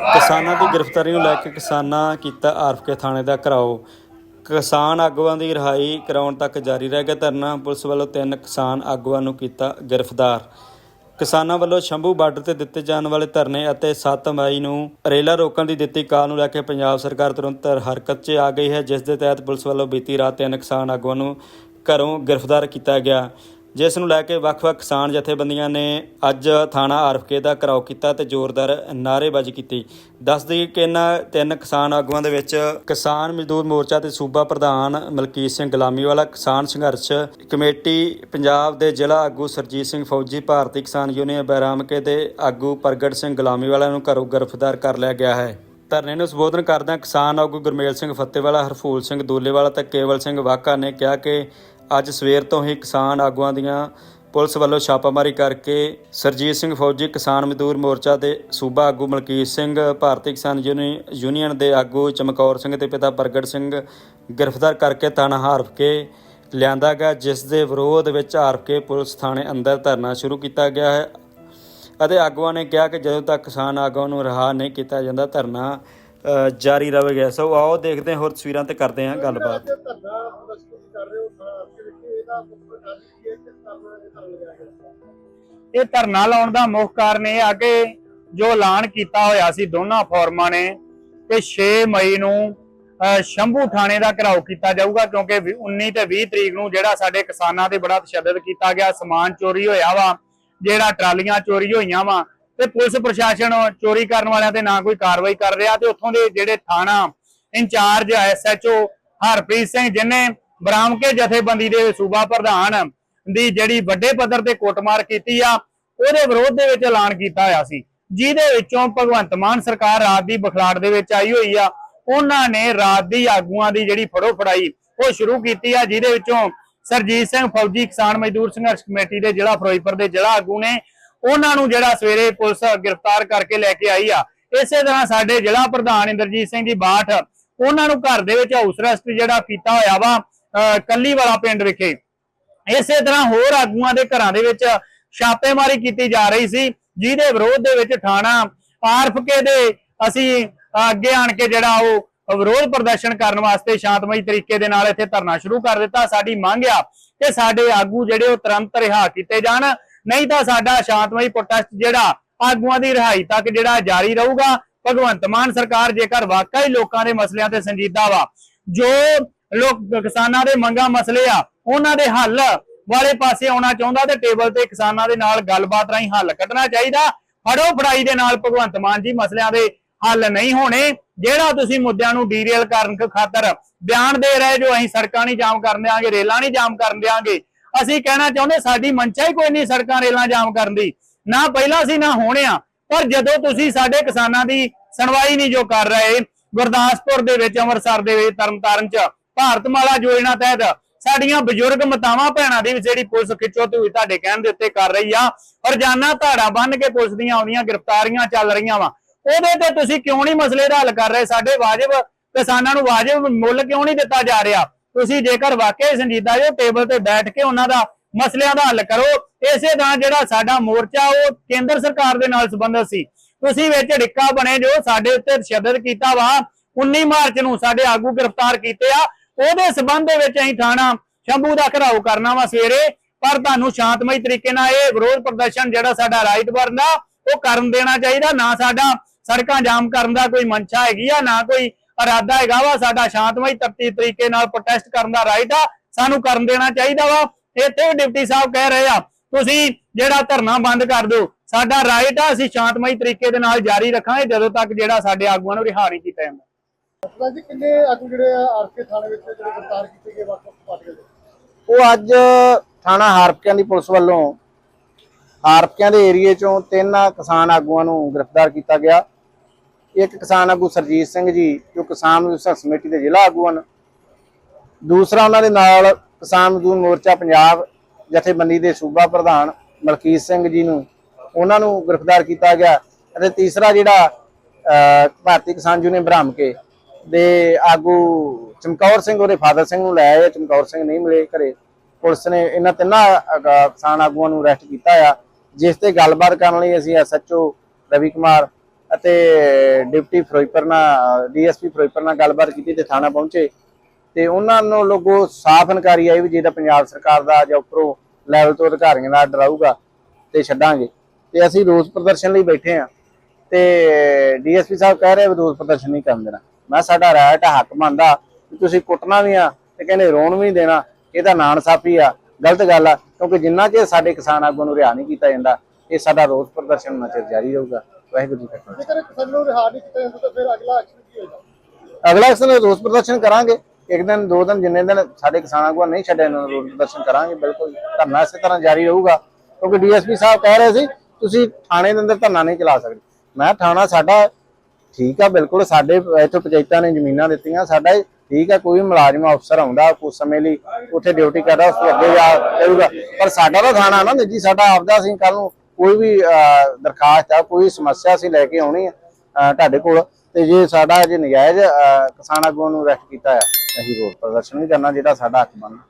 ਕਿਸਾਨਾਂ ਦੀ ਗ੍ਰਿਫਤਾਰੀ ਨੂੰ ਲੈ ਕੇ ਕਿਸਾਨਾਂ ਕੀਤਾ ਆਰਫਕੇ ਥਾਣੇ ਦਾ ਘਰਾਓ। ਕਿਸਾਨ ਆਗੂਆਂ ਦੀ ਰਿਹਾਈ ਕਰਾਉਣ ਤੱਕ ਜਾਰੀ ਰਹਿ ਗਿਆ ਧਰਨਾ। ਪੁਲਿਸ ਵੱਲੋਂ ਤਿੰਨ ਕਿਸਾਨ ਆਗੂਆਂ ਨੂੰ ਕੀਤਾ ਗ੍ਰਿਫਤਾਰ। ਕਿਸਾਨਾਂ ਵੱਲੋਂ ਸ਼ੰਭੂ ਬਾਰਡਰ ਤੇ ਦਿੱਤੇ ਜਾਣ ਵਾਲੇ ਧਰਨੇ ਅਤੇ 7 ਮਈ ਨੂੰ ਰੇਲਾ ਰੋਕਣ ਦੀ ਦਿੱਤੀ ਕਾਲ ਨੂੰ ਲੈ ਕੇ ਪੰਜਾਬ ਸਰਕਾਰ ਤੁਰੰਤ ਹਰਕਤ 'ਚ ਆ ਗਈ ਹੈ, ਜਿਸ ਦੇ ਤਹਿਤ ਪੁਲਿਸ ਵੱਲੋਂ ਬੀਤੀ ਰਾਤ ਤਿੰਨ ਕਿਸਾਨ ਆਗੂਆਂ ਨੂੰ ਘਰੋਂ ਗ੍ਰਿਫਤਾਰ ਕੀਤਾ ਗਿਆ। ਜਿਸ ਨੂੰ ਲੈ ਕੇ ਵੱਖ-ਵੱਖ ਕਿਸਾਨ ਜਥੇਬੰਦੀਆਂ ਨੇ ਅੱਜ ਥਾਣਾ ਆਰਫਕੇ ਦਾ ਘਰਾਓ ਕੀਤਾ ਤੇ ਜ਼ੋਰਦਾਰ ਨਾਅਰੇਬਾਜ਼ੀ ਕੀਤੀ। ਦੱਸ ਦਈਏ ਕਿ ਇਹਨਾਂ ਤਿੰਨ ਕਿਸਾਨ ਆਗੂਆਂ ਦੇ ਵਿੱਚ ਕਿਸਾਨ ਮਜ਼ਦੂਰ ਮੋਰਚਾ ਤੇ ਸੂਬਾ ਪ੍ਰਧਾਨ ਮਲਕੀਤ ਸਿੰਘ ਗੁਲਾਮੀ ਵਾਲਾ, ਕਿਸਾਨ ਸੰਘਰਸ਼ ਕਮੇਟੀ ਪੰਜਾਬ ਦੇ ਜ਼ਿਲ੍ਹਾ ਆਗੂ ਸਰਜੀਤ ਸਿੰਘ ਫੌਜੀ, ਭਾਰਤੀ ਕਿਸਾਨ ਯੂਨੀਅਨ ਬੈਰਾਮਕੇ ਦੇ ਆਗੂ ਪ੍ਰਗਟ ਸਿੰਘ ਗੁਲਾਮੀ ਵਾਲਾ ਨੂੰ ਘਰੋਂ ਗ੍ਰਿਫਤਾਰ ਕਰ ਲਿਆ ਗਿਆ ਹੈ। ਧਰਨੇ ਨੂੰ ਸੰਬੋਧਨ ਕਰਦਿਆਂ ਕਿਸਾਨ ਆਗੂ ਗੁਰਮੇਲ ਸਿੰਘ ਫੱਤੇਵਾਲਾ ਹਰਫੂਲ ਸਿੰਘ ਦੂਲੇਵਾਲਾ ਤੇ ਕੇਵਲ ਸਿੰਘ ਵਾਕਾ ਨੇ ਕਿਹਾ ਕਿ ਅੱਜ ਸਵੇਰ ਤੋਂ ਹੀ ਕਿਸਾਨ ਆਗੂਆਂ ਦੀਆਂ ਪੁਲਿਸ ਵੱਲੋਂ ਛਾਪਾਮਾਰੀ ਕਰਕੇ ਸਰਜੀਤ ਸਿੰਘ ਫੌਜੀ, ਕਿਸਾਨ ਮਜ਼ਦੂਰ ਮੋਰਚਾ ਦੇ ਸੂਬਾ ਆਗੂ ਮਲਕੀਤ ਸਿੰਘ, ਭਾਰਤੀ ਕਿਸਾਨ ਯੂਨੀ- ਯੂਨੀਅਨ ਦੇ ਆਗੂ ਚਮਕੌਰ ਸਿੰਘ ਤੇ ਪਿਤਾ ਪ੍ਰਗਟ ਸਿੰਘ ਗ੍ਰਿਫਤਾਰ ਕਰਕੇ ਥਾਣਾ ਹਾਰਫ ਕੇ ਲਿਆਂਦਾ ਗਿਆ, ਜਿਸ ਦੇ ਵਿਰੋਧ ਵਿੱਚ ਹਾਰਫ ਕੇ ਪੁਲਿਸ ਥਾਣੇ ਅੰਦਰ ਧਰਨਾ ਸ਼ੁਰੂ ਕੀਤਾ ਗਿਆ ਹੈ ਅਤੇ ਆਗੂਆਂ ਨੇ ਕਿਹਾ ਕਿ ਜਦੋਂ ਤੱਕ ਕਿਸਾਨ ਆਗੂਆਂ ਨੂੰ ਰਿਹਾ ਨਹੀਂ ਕੀਤਾ ਜਾਂਦਾ, ਧਰਨਾ ਜਾਰੀ ਰਹੇਗਾ ਸੋ ਆਓ ਦੇਖਦੇ ਹਾਂ ਹੋਰ ਤਸਵੀਰਾਂ ਤੇ ਕਰਦੇ ਹਾਂ ਗੱਲਬਾਤ। ਧਰਨਾ ਇਹ ਧਰਨਾ ਲਾਉਣ ਦਾ ਮੁੱਖ ਕਾਰਨ ਇਹ ਆ ਕਿ ਜੋ ਐਲਾਨ ਕੀਤਾ ਹੋਇਆ ਸੀ ਦੋਨਾਂ ਫੋਰਮਾਂ ਨੇ ਕਿ 6 ਮਈ ਨੂੰ ਸ਼ੰਭੂ ਥਾਣੇ ਦਾ ਘਰਾਓ ਕੀਤਾ ਜਾਊਗਾ ਕਿਉਂਕਿ 19 ਤੇ 20 ਤਰੀਕ ਨੂੰ ਜਿਹੜਾ ਸਾਡੇ ਕਿਸਾਨਾਂ ਤੇ ਬੜਾ ਤਸ਼ੱਦਦ ਕੀਤਾ ਗਿਆ, ਸਮਾਨ ਚੋਰੀ ਹੋਇਆ ਵਾ, ਜਿਹੜਾ ਟਰਾਲੀਆਂ ਚੋਰੀ ਹੋਈਆਂ ਵਾ ਤੇ ਪੁਲਿਸ ਪ੍ਰਸ਼ਾਸਨ ਚੋਰੀ ਕਰਨ ਵਾਲਿਆਂ ਤੇ ਨਾ ਕੋਈ ਕਾਰਵਾਈ ਕਰ ਰਿਹਾ ਤੇ ਉੱਥੋਂ ਦੇ ਜਿਹੜੇ ਥਾਣਾ ਇੰਚਾਰਜ, ਐਸਐਚਓ ਹਰਪ੍ਰੀਤ ਸਿੰਘ ਜਿਨੇ ਬਰਾਮਕੇ ਜਥੇਬੰਦੀ ਦੇ ਸੂਬਾ ਪ੍ਰਧਾਨ ਦੀ ਜਿਹੜੀ ਵੱਡੇ ਪੱਧਰ ਤੇ ਕੁੱਟਮਾਰ ਕੀਤੀ ਆ, ਉਹਦੇ ਵਿਰੋਧ ਦੇ ਵਿੱਚ ਐਲਾਨ ਕੀਤਾ ਹੋਇਆ ਸੀ। ਜਿਹਦੇ ਵਿੱਚੋਂ ਭਗਵੰਤ ਮਾਨ ਸਰਕਾਰ ਰਾਤ ਦੀ ਬਖਲਾੜ ਦੇ ਵਿੱਚ ਆਈ ਹੋਈ ਆ, ਉਹਨਾਂ ਨੇ ਰਾਤ ਦੀ ਆਗੂਆਂ ਦੀ ਜਿਹੜੀ ਫੜੋ ਫੜਾਈ, ਉਹ ਸ਼ੁਰੂ ਕੀਤੀ ਆ, ਜਿਹਦੇ ਵਿੱਚੋਂ ਸਰਜੀਤ ਸਿੰਘ ਫੌਜੀ, ਕਿਸਾਨ ਮਜ਼ਦੂਰ ਸੰਘਰਸ਼ ਕਮੇਟੀ ਦੇ ਜ਼ਿਲ੍ਹਾ ਫਿਰੋਜ਼ਪੁਰ ਦੇ ਜ਼ਿਲ੍ਹਾ ਆਗੂ ਨੇ, ਉਹਨਾਂ ਨੂੰ ਜਿਹੜਾ ਸਵੇਰੇ ਪੁਲਿਸ ਗ੍ਰਿਫਤਾਰ ਕਰਕੇ ਲੈ ਕੇ ਆਈ ਆ। ਇਸੇ ਤਰ੍ਹਾਂ ਸਾਡੇ ਜ਼ਿਲ੍ਹਾ ਪ੍ਰਧਾਨ ਇੰਦਰਜੀਤ ਸਿੰਘ ਦੀ ਬਾਠ, ਉਹਨਾਂ ਨੂੰ ਘਰ ਦੇ ਵਿੱਚ ਹਾਊਸ ਅਰੈਸਟ ਜਿਹੜਾ ਕੀਤਾ ਹੋਇਆ ਵਾ ਕੱਲੀ ਵਾਲਾ ਪਿੰਡ ਵਿਖੇ। ਇਸੇ ਤਰ੍ਹਾਂ ਹੋਰ ਆਗੂਆਂ ਦੇ ਘਰਾਂ ਦੇ ਵਿੱਚ ਛਾਪੇਮਾਰੀ ਕੀਤੀ ਜਾ ਰਹੀ ਸੀ, ਜਿਹਦੇ ਵਿਰੋਧ ਦੇ ਵਿੱਚ ਥਾਣਾ ਆਰਫਕੇ ਦੇ ਅਸੀਂ ਅੱਗੇ ਆਣ ਕੇ ਜਿਹੜਾ ਉਹ ਵਿਰੋਧ ਪ੍ਰਦਰਸ਼ਨ ਕਰਨ ਵਾਸਤੇ ਸ਼ਾਂਤਮਈ ਤਰੀਕੇ ਦੇ ਨਾਲ ਇੱਥੇ ਧਰਨਾ ਸ਼ੁਰੂ ਕਰ ਦਿੱਤਾ। ਸਾਡੀ ਮੰਗ ਆ ਕਿ ਸਾਡੇ ਆਗੂ ਜਿਹੜੇ ਉਹ ਤੁਰੰਤ ਰਿਹਾ ਕੀਤੇ ਜਾਣ। ਨਹੀਂ ਤਾਂ ਸਾਡਾ ਸ਼ਾਂਤਮਈ ਪ੍ਰੋਟੈਸਟ ਜਿਹੜਾ ਆਗੂਆਂ ਦੀ ਰਿਹਾਈ ਤੱਕ ਜਿਹੜਾ ਜਾਰੀ ਰਹੂਗਾ। ਭਗਵੰਤ ਮਾਨ ਸਰਕਾਰ ਜੇਕਰ ਵਾਕਈ ਲੋਕਾਂ ਦੇ ਮਸਲਿਆਂ ਤੇ ਸੰਜੀਦਾ ਵਾ, ਜੋ ਲੋਕ ਕਿਸਾਨਾਂ ਦੇ ਮੰਗਾਂ ਮਸਲੇ ਆ, ਉਹਨਾਂ ਦੇ ਹੱਲ ਵਾਲੇ ਪਾਸੇ ਆਉਣਾ ਚਾਹੁੰਦਾ ਤੇ ਟੇਬਲ ਤੇ ਕਿਸਾਨਾਂ ਦੇ ਨਾਲ ਗੱਲਬਾਤ ਰਾਹੀਂ ਹੱਲ ਕੱਢਣਾ ਚਾਹੀਦਾ। ਫੜੋ ਫੜਾਈ ਦੇ ਨਾਲ ਭਗਵੰਤ ਮਾਨ ਜੀ ਮਸਲਿਆਂ ਦੇ ਹੱਲ ਨਹੀਂ ਹੋਣੇ, ਜਿਹੜਾ ਤੁਸੀਂ ਮੁੱਦਿਆਂ ਨੂੰ ਡੀਰੇਲ ਕਰਨ ਖਾਤਰ ਬਿਆਨ ਦੇ ਰਹੇ ਜੋ ਅਸੀਂ ਸੜਕਾਂ ਨਹੀਂ ਜਾਮ ਕਰਨ ਦਿਆਂਗੇ, ਰੇਲਾਂ ਨਹੀਂ ਜਾਮ ਕਰਨ ਦਿਆਂਗੇ, ਅਸੀਂ ਕਹਿਣਾ ਚਾਹੁੰਦੇ ਸਾਡੀ ਮਨਚਾ ਹੀ ਕੋਈ ਨਹੀਂ ਸੜਕਾਂ ਰੇਲਾਂ ਜਾਮ ਕਰਨ ਦੀ, ਨਾ ਪਹਿਲਾਂ ਸੀ ਨਾ ਹੋਣੇ ਆ, ਪਰ ਜਦੋਂ ਤੁਸੀਂ ਸਾਡੇ ਕਿਸਾਨਾਂ ਦੀ ਸੁਣਵਾਈ ਨਹੀਂ ਜੋ ਕਰ ਰਹੇ, ਗੁਰਦਾਸਪੁਰ ਦੇ ਵਿੱਚ, ਅੰਮ੍ਰਿਤਸਰ ਦੇ ਵਿੱਚ, ਤਰਨਤਾਰਨ ਚ ਭਾਰਤਮਾਲਾ ਯੋਜਨਾ ਤਹਿਤ ਸਾਡੀਆਂ ਬਜ਼ੁਰਗ ਮਾਤਾਵਾਂ ਭੈਣਾਂ ਦੀ ਜਿਹੜੀ ਪੁਲਿਸ ਖਿੱਚੋ ਤੇ ਤੁਹਾਡੇ ਕਹਿਣ ਦੇ ਉੱਤੇ ਕਰ ਰਹੀ ਆ। ਰੋਜ਼ਾਨਾ ਧਾੜਾ ਬੰਨ ਕੇ ਪੁਲਿਸ ਦੀਆਂ ਆਉਂਦੀਆਂ ਗ੍ਰਿਫਤਾਰੀਆਂ ਚੱਲ ਰਹੀਆਂ ਵਾ। ਉਹਦੇ ਤੇ ਤੁਸੀਂ ਕਿਉਂ ਨਹੀਂ ਮਸਲੇ ਦਾ ਹੱਲ ਕਰ ਰਹੇ? ਸਾਡੇ ਵਾਜਬ ਕਿਸਾਨਾਂ ਨੂੰ ਵਾਜਬ ਮੁੱਲ ਕਿਉਂ ਨਹੀਂ ਦਿੱਤਾ ਜਾ ਰਿਹਾ? ਤੁਸੀਂ ਜੇਕਰ ਵਾਕਈ ਸੰਜੀਦਾ ਜੋ ਟੇਬਲ ਤੇ ਬੈਠ ਕੇ ਉਹਨਾਂ ਦਾ ਮਸਲਿਆਂ ਦਾ ਹੱਲ ਕਰੋ, ਇਸੇ ਤਰ੍ਹਾਂ ਜਿਹੜਾ ਸਾਡਾ ਮੋਰਚਾ ਉਹ ਕੇਂਦਰ ਸਰਕਾਰ ਦੇ ਨਾਲ ਸੰਬੰਧਿਤ ਸੀ। ਤੁਸੀਂ ਵਿੱਚ ਡਿੱਕਾ ਬਣੇ ਜੋ ਸਾਡੇ ਉੱਤੇ ਤਸ਼ੱਦਦ ਕੀਤਾ ਵਾ। 19 ਮਾਰਚ ਨੂੰ ਸਾਡੇ ਆਗੂ ਗ੍ਰਿਫਤਾਰ ਕੀਤੇ ਆ। ਉਹਦੇ ਸਬੰਧ ਦੇ ਵਿੱਚ ਅਸੀਂ ਥਾਣਾ ਸ਼ੰਭੂ ਦਾ ਘਰਾਓ ਕਰਨਾ ਵਾ ਸਵੇਰੇ, ਪਰ ਤੁਹਾਨੂੰ ਸ਼ਾਂਤਮਈ ਤਰੀਕੇ ਨਾਲ ਇਹ ਵਿਰੋਧ ਪ੍ਰਦਰਸ਼ਨ ਜਿਹੜਾ ਸਾਡਾ ਰਾਈਟ ਵਰਨਾ ਉਹ ਕਰਨ ਦੇਣਾ ਚਾਹੀਦਾ। ਨਾ ਸਾਡਾ ਸੜਕਾਂ ਜਾਮ ਕਰਨ ਦਾ ਕੋਈ ਮਨਸ਼ਾ ਹੈਗੀ ਆ, ਨਾ ਕੋਈ ਇਰਾਦਾ ਹੈਗਾ ਵਾ। ਸਾਡਾ ਸ਼ਾਂਤਮਈ ਤਰਤੀਬ ਤਰੀਕੇ ਨਾਲ ਪ੍ਰੋਟੈਸਟ ਕਰਨ ਦਾ ਰਾਈਟ ਆ, ਸਾਨੂੰ ਕਰਨ ਦੇਣਾ ਚਾਹੀਦਾ ਵਾ। ਇੱਥੇ ਡਿਪਟੀ ਸਾਹਿਬ ਕਹਿ ਰਹੇ ਆ, ਤੁਸੀਂ ਜਿਹੜਾ ਧਰਨਾ ਬੰਦ ਕਰ ਦਿਓ, ਸਾਡਾ ਰਾਈਟ ਆ, ਅਸੀਂ ਸ਼ਾਂਤਮਈ ਤਰੀਕੇ ਦੇ ਨਾਲ ਜਾਰੀ ਰੱਖਾਂਗੇ, ਜਦੋਂ ਤੱਕ ਜਿਹੜਾ ਸਾਡੇ ਆਗੂਆਂ ਨੂੰ ਰਿਹਾ ਨਹੀਂ ਕੀਤਾ ਜਾਂਦਾ। ਅਸਲਾ ਜੀ ਕਿੰਨੇ ਆਗੂ ਜਿਹੜੇ ਆਰਕੇ ਥਾਣੇ ਵਿੱਚ ਜਿਹੜੇ ਗ੍ਰਿਫਤਾਰ ਕੀਤੇ ਗਏ ਵੱਖ ਪਾਰਟੀਆਂ ਦੇ ਉਹ ਅੱਜ ਥਾਣਾ ਹਾਰਪਕਿਆਂ ਦੀ ਪੁਲਿਸ ਵੱਲੋਂ ਹਾਰਪਕਿਆਂ ਦੇ ਏਰੀਏ ਚੋਂ ਤਿੰਨ ਕਿਸਾਨ ਆਗੂਆਂ ਨੂੰ ਗ੍ਰਿਫਤਾਰ ਕੀਤਾ ਗਿਆ। ਇੱਕ ਕਿਸਾਨ ਆਗੂ ਸਰਜੀਤ ਸਿੰਘ ਜੀ ਜੋ ਕਿਸਾਨ ਮਜ਼ਦੂਰ ਕਮੇਟੀ ਦੇ ਜ਼ਿਲ੍ਹਾ ਆਗੂ ਹਨ। ਦੂਸਰਾ ਉਹਨਾਂ ਦੇ ਨਾਲ ਕਿਸਾਨ ਮਜ਼ਦੂਰ ਮੋਰਚਾ ਪੰਜਾਬ ਜਥੇਬੰਦੀ ਦੇ ਸੂਬਾ ਪ੍ਰਧਾਨ ਮਲਕੀਤ ਸਿੰਘ ਜੀ ਨੂੰ ਉਹਨਾਂ ਨੂੰ ਗ੍ਰਿਫਤਾਰ ਕੀਤਾ ਗਿਆ। ਅਤੇ ਤੀਸਰਾ ਜਿਹੜਾ ਅਹ, ਭਾਰਤੀ ਕਿਸਾਨ ਯੂਨੀਅਨ ਬ੍ਰਹਮ ਕੇ ਦੇ ਆਗੂ ਚਮਕੌਰ ਸਿੰਘ ਉਹਦੇ ਫਾਦਰ ਸਿੰਘ ਨੂੰ ਲੈ ਆਏ, ਚਮਕੌਰ ਸਿੰਘ ਨਹੀਂ ਮਿਲੇ ਘਰੇ। ਪੁਲਿਸ ਨੇ ਇਹਨਾਂ ਤਿੰਨਾਂ ਕਿਸਾਨ ਆਗੂਆਂ ਨੂੰ ਅਰੈਸਟ ਕੀਤਾ ਆ, ਜਿਸ ਤੇ ਗੱਲਬਾਤ ਕਰਨ ਲਈ ਅਸੀਂ ਐਸਐਚਓ ਰਵੀ ਕੁਮਾਰ ਅਤੇ ਡਿਪਟੀ ਫਿਰੋਜ਼ਪੁਰ ਨਾਲ, ਡੀਐਸਪੀ ਫਿਰੋਜ਼ਪੁਰ ਨਾਲ ਗੱਲਬਾਤ ਕੀਤੀ ਤੇ ਥਾਣਾ ਪਹੁੰਚੇ। ਤੇ ਉਹਨਾਂ ਨੂੰ ਲੋਗੋ ਸਾਫ਼ ਇਨਕਾਰੀ ਆਈ ਵੀ ਜੇ ਤਾਂ ਪੰਜਾਬ ਸਰਕਾਰ ਦਾ ਜਾਂ ਉੱਪਰੋਂ ਲੈਵਲ ਤੋਂ ਅਧਿਕਾਰੀਆਂ ਦਾ ਆਰਡਰ ਆਊਗਾ ਤੇ ਛੱਡਾਂਗੇ। ਤੇ ਅਸੀਂ ਰੋਸ ਪ੍ਰਦਰਸ਼ਨ ਲਈ ਬੈਠੇ ਆ ਤੇ ਡੀਐਸਪੀ ਸਾਹਿਬ ਕਹਿ ਰਹੇ ਵੀ ਰੋਸ ਪ੍ਰਦਰਸ਼ਨ ਨਹੀਂ ਕਰਨ ਦੇਣਾ। ਮੈਂ ਸਾਡਾ ਰਾਇਟ ਹੱਕ ਮੰਨਦਾ ਵੀ ਤੁਸੀਂ ਕੁੱਟਣਾ ਵੀ ਆ ਤੇ ਕਹਿੰਦੇ ਰੋਣ ਵੀ ਦੇਣਾ ਇਹ ਤਾਂ ਨਾਨਸਾਫੀ ਆ ਗਲਤ ਗੱਲ ਆ ਕਿਉਂਕਿ ਜਿੰਨਾ ਚਿਰ ਸਾਡੇ ਕਿਸਾਨ ਆਗੂ ਨੂੰ ਰਿਹਾ ਨਹੀਂ ਕੀਤਾ ਜਾਂਦਾ ਇਹ ਸਾਡਾ ਰੋਸ ਪ੍ਰਦਰਸ਼ਨ ਉਹਨਾਂ ਚਿਰ ਜਾਰੀ ਰਹੂਗਾ। ਵਾਹਿਗੁਰੂ ਜੀ ਕਾ ਖਾਲਸਾ। ਜੇਕਰ ਕਿਸਾਨ ਨੂੰ ਰਿਹਾ ਨਹੀਂ ਕੀਤਾ ਜਾਂਦਾ ਤਾਂ ਫਿਰ ਅਗਲਾ ਐਕਸ਼ਨ ਕੀ ਹੋਏਗਾ? ਅਗਲਾ ਅਕਸਰ ਰੋਸ ਪ੍ਰਦਰਸ਼ਨ ਕਰਾਂਗੇ। ਇੱਕ ਦਿਨ ਦੋ ਦਿਨ ਜਿੰਨੇ ਦਿਨ ਸਾਡੇ ਕਿਸਾਨ ਆਗੂ ਨਹੀਂ ਛੱਡਿਆ ਇਹਨਾਂ ਨੂੰ ਰੋਸ ਪ੍ਰਦਰਸ਼ਨ ਕਰਾਂਗੇ ਬਿਲਕੁਲ ਧਰਨਾ ਇਸੇ ਤਰ੍ਹਾਂ ਜਾਰੀ ਰਹੂਗਾ। ਕਿਉਂਕਿ ਡੀਐਸਪੀ ਸਾਹਿਬ ਕਹਿ ਰਹੇ ਸੀ ਤੁਸੀਂ ਥਾਣੇ ਦੇ ਅੰਦਰ ਧਰਨਾ ਨਹੀਂ ਚਲਾ ਸਕਦੇ। ਮੈਂ ਥਾਣਾ ਸਾਡਾ ਠੀਕ ਆ, ਬਿਲਕੁਲ ਸਾਡੇ ਇੱਥੋਂ ਪੰਚਾਇਤਾਂ ਨੇ ਜ਼ਮੀਨਾਂ ਦਿੱਤੀਆਂ, ਸਾਡਾ ਠੀਕ ਆ, ਕੋਈ ਮੁਲਾਜ਼ਮ ਅਫਸਰ ਆਉਂਦਾ ਕੁਝ ਸਮੇਂ ਲਈ, ਉੱਥੇ ਡਿਊਟੀ ਕਰਦਾ, ਉਸ ਤੋਂ ਅੱਗੇ ਜਾ ਕਰੂਗਾ। ਪਰ ਸਾਡਾ ਤਾਂ ਥਾਣਾ ਨਾ ਜੀ ਸਾਡਾ ਆਪਦਾ ਅਸੀਂ ਕੱਲ ਨੂੰ ਕੋਈ ਵੀ ਦਰਖਾਸਤ ਆ, ਕੋਈ ਸਮੱਸਿਆ ਅਸੀਂ ਲੈ ਕੇ ਆਉਣੀ ਆ ਤੁਹਾਡੇ ਕੋਲ। ਤੇ ਜੇ ਸਾਡਾ ਜੇ ਨਜਾਇਜ਼ ਕਿਸਾਨ ਆਗੂਆਂ ਨੂੰ ਅਰੈਸਟ ਕੀਤਾ ਆ, ਅਸੀਂ ਰੋਡ ਪ੍ਰਦਰਸ਼ਨ ਨਹੀਂ ਕਰਨਾ, ਜਿਹੜਾ ਸਾਡਾ ਹੱਕ ਬਣਦਾ